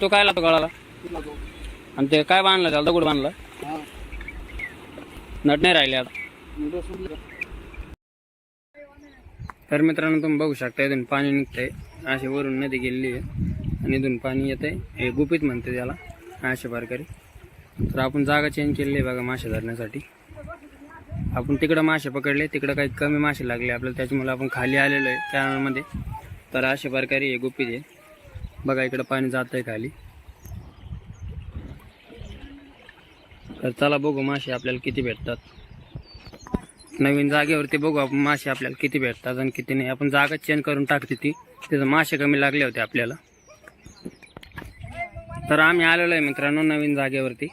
तो काय लागतो गळाला? आणि ते काय बांधलं त्याला? दगड बांधलं? नट नाही राहिले आता. तर मित्रांनो तुम्ही बघू शकता इथून पाणी निघतंय. अशी वरून नदी गेलेली आहे. आणि इथून पाणी येत आहे हे गुपित म्हणते त्याला अशा प्रकारे. तर आपण जागा चेंज केलेली आहे बघा मासे धरण्यासाठी. आपण तिकडं मासे पकडले तिकडं काही कमी मासे लागले आपल्याला त्याच्यामुळे आपण खाली आलेलो आहे. कॅनलमध्ये तर अशा प्रकारे हे गुप्पी आहे. बघा इकडं पाणी जात आहे खाली. तर चला बघू मासे आपल्याला किती भेटतात. नवीन जागेवरती बघू आपण मासे आपल्याला किती भेटतात आणि किती नाही. आपण जागा चेंज करून टाकते ती. तिथं मासे कमी लागले होते आपल्याला. तर आम्ही आलेलो आहे मित्रांनो नवीन जागेवरती.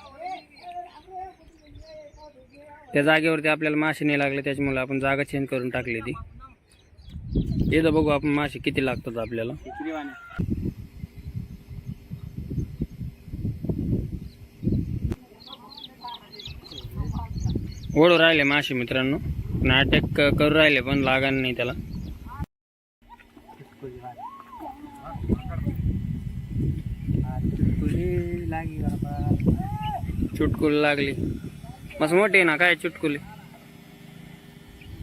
त्या जागेवरती आपल्याला मासे नाही लागले त्याच्यामुळे आपण जागा चेंज करून टाकली ती. इथं बघू आपण मासे किती लागतात आपल्याला. ओढू राहिले मासे मित्रांनो. नाटक करू राहिले पण लागान नाही त्याला. चुटकुली लागली. मस्त मोठी ना काय चुटकुली?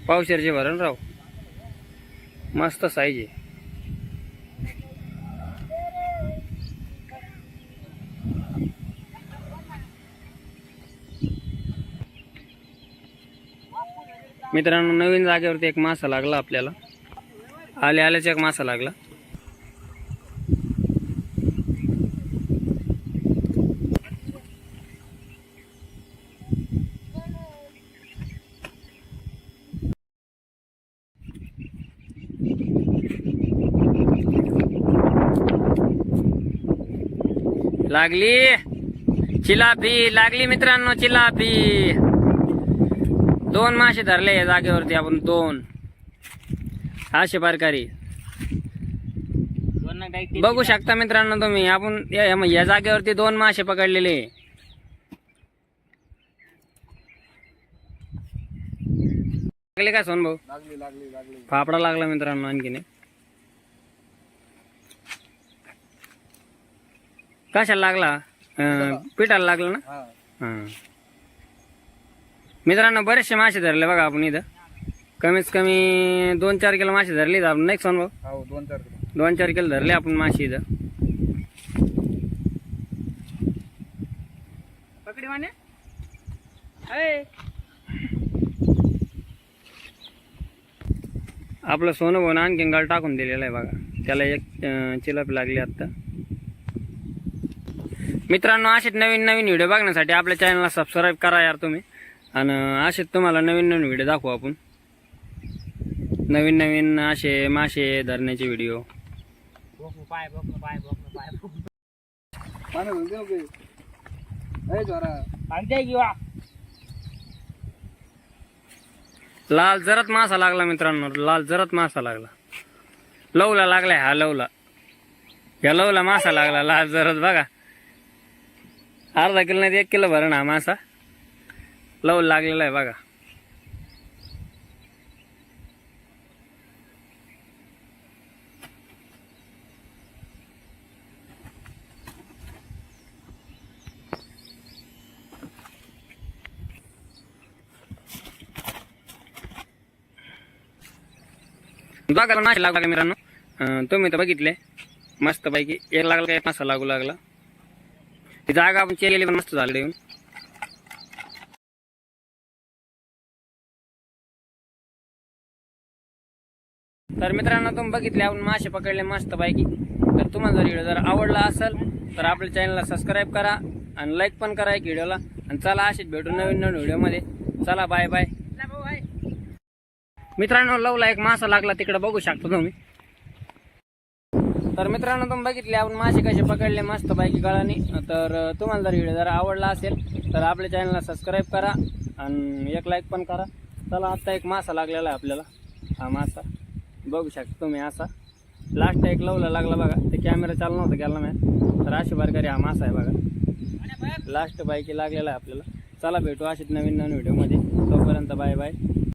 पावशेरचे भरण राव. मस्त साईज आहे. मित्रांनो नवीन जागेवरती एक मासा लागला आपल्याला. आले आल्याच एक मासा लागला. लागली. चिलापी लागली मित्रांनो चिलापी. दोन मासे धरले या जागेवरती आपण दोन. असे प्रकारी. बघू शकता मित्रांनो तुम्ही आपण या- जागेवरती दोन मासे पकडलेले. लागले का सोन भाऊ लागली लागली लागली. फापडा लागला मित्रांनो आणखीन कशाला लागला? अं, पिठाला लागला ना? हा. हां. मित्रांनो बरेचसे मासे धरले बघा आपण इथं. कमीत कमी दोन चार किलो मासे धरले आपण नाही सोन भाऊ हो दोन चार किलो. दोन चार किलो धरले आपण मासे इथं. पकडी माने. आपलं सोनं भाऊ आणखीन गाल टाकून दिलेलं आहे बघा. त्याला एक अं, चिलप लागली आता मित्रांनो असेच नवीन नवीन व्हिडिओ बघण्यासाठी आपल्या चॅनलला सबस्क्राईब करा यार तुम्ही. आणि असेच तुम्हाला नवीन नवीन व्हिडिओ दाखवू आपण. नवीन नवीन असे मासे धरण्याचे व्हिडिओ लाल जरत मासा लागला मित्रांनो लाल जरत मासा लागला. लवला लागलाय हा लवला. या लवला मासा लागला लाल जरत बघा. अर्धा किलो नाही एक किलो भरण हा मासा. लव लागलेला आहे बघा. बघायला मासे लागला मित्रांनो. तुम्ही तर बघितले. मस्त पैकी एक लागला एक मासा लागू लागला. ती जागा आपण केलेली पण मस्त झाली येऊन तर मित्रांनो तुम्ही बघितले आपण मासे पकडले मस्त पैकी तर तुम्हाला जर व्हिडिओ जर आवडला असेल तर आपल्या चॅनलला सबस्क्राईब करा आणि लाईक पण करा एक व्हिडिओला. आणि चला असेच भेटू नवीन नवीन व्हिडिओमध्ये. चला बाय बाय मित्रांनो लवला एक मासा लागला तिकडे बघू शकता तुम्ही. तर मित्रांनो तुम्ही बघितले आपण मासे कसे पकडले मस्त बाईकी गळाने. तर तुम्हाला जर व्हिडिओ जर आवडला असेल तर आपल्या चॅनलला सबस्क्राईब करा आणि एक लाईक पण करा. चला आत्ता एक मासा लागलेला आहे आपल्याला. हा मासा. बघू शकता तुम्ही असा. लास्ट एक लवला लागला बघा. ते कॅमेरा चालू नव्हता गेला मॅम तर अशी प्रकारे हा मासा आहे बघा. लास्ट बायकी लागलेला आहे आपल्याला. चला भेटू अशीच नवीन नवीन व्हिडिओमध्ये तोपर्यंत बाय बाय